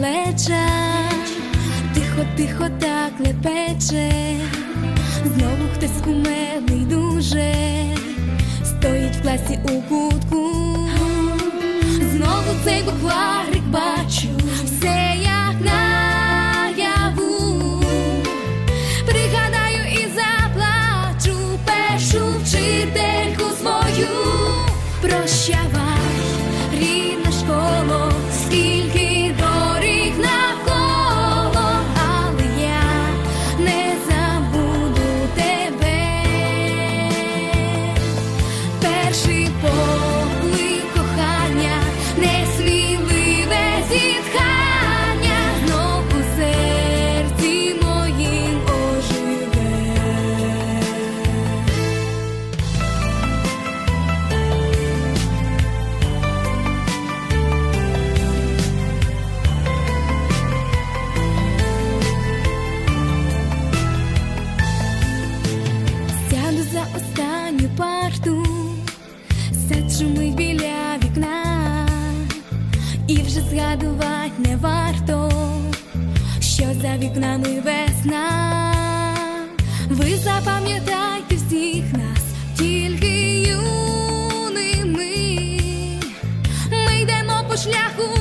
малеча, тихо, тихо, так лепече, знову хтось кумедний дуже, стоїть в класі у кутку, знову цей буквально. вікнами весна, ви запам'ятайте всіх нас, тільки юними, ми йдемо по шляху.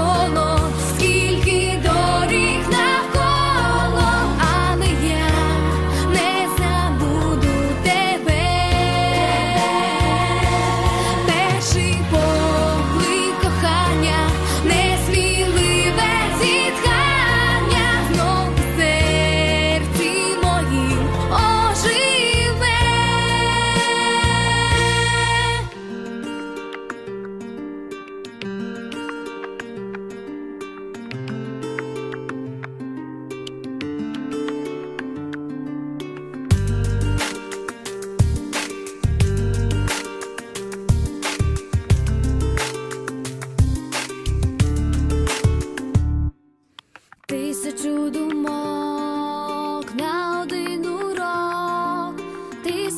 Oh.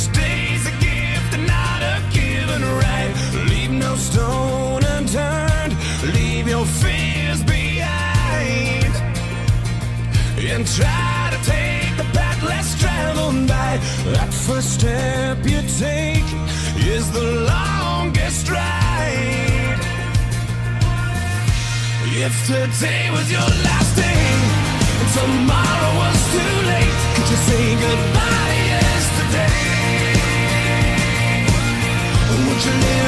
Each day's a gift and not a given right. Leave no stone unturned. Leave your fears behind. And try to take the path less traveled by. That first step you take is the longest ride. If today was your last day and tomorrow was too late, could you say goodbye today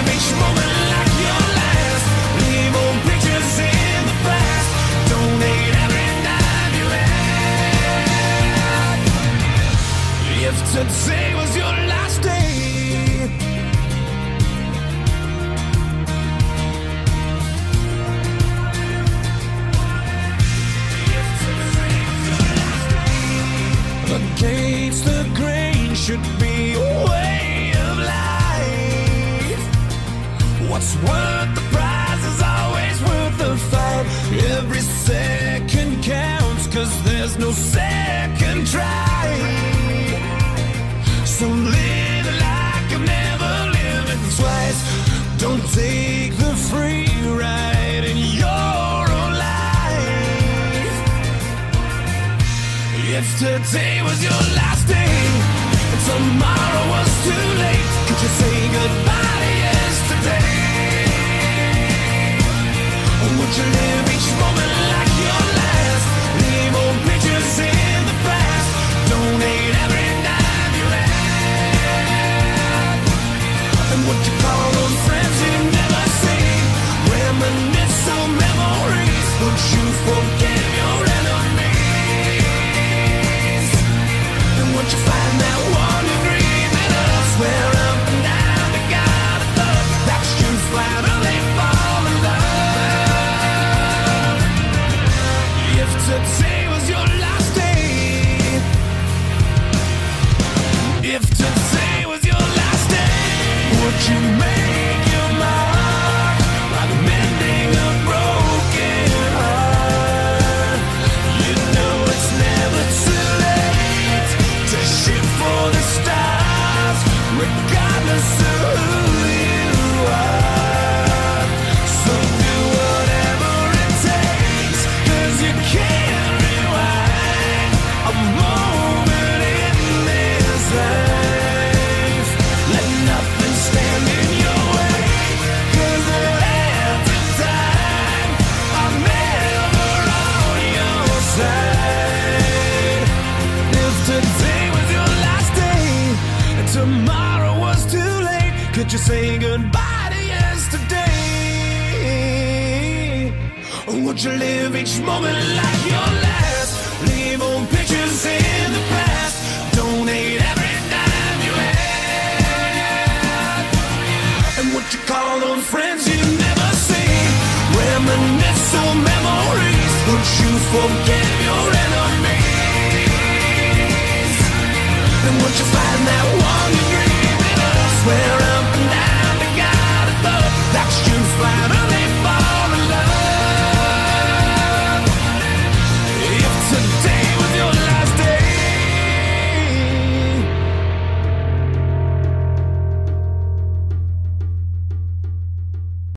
was your last day. Against the What's worth the prize is always worth the fight. Every second counts, cause there's no second try. So live like I've never lived twice. Don't take the free ride in your own life. If today was your last day and tomorrow was too late, could you say goodbye yesterday? Would you live each moment each moment like your last? Leave old pictures in the past. Donate every dime you had. And what you call on friends you never see? Reminisce on memories. Would you forgive your enemies? And would you find that one agreement of swear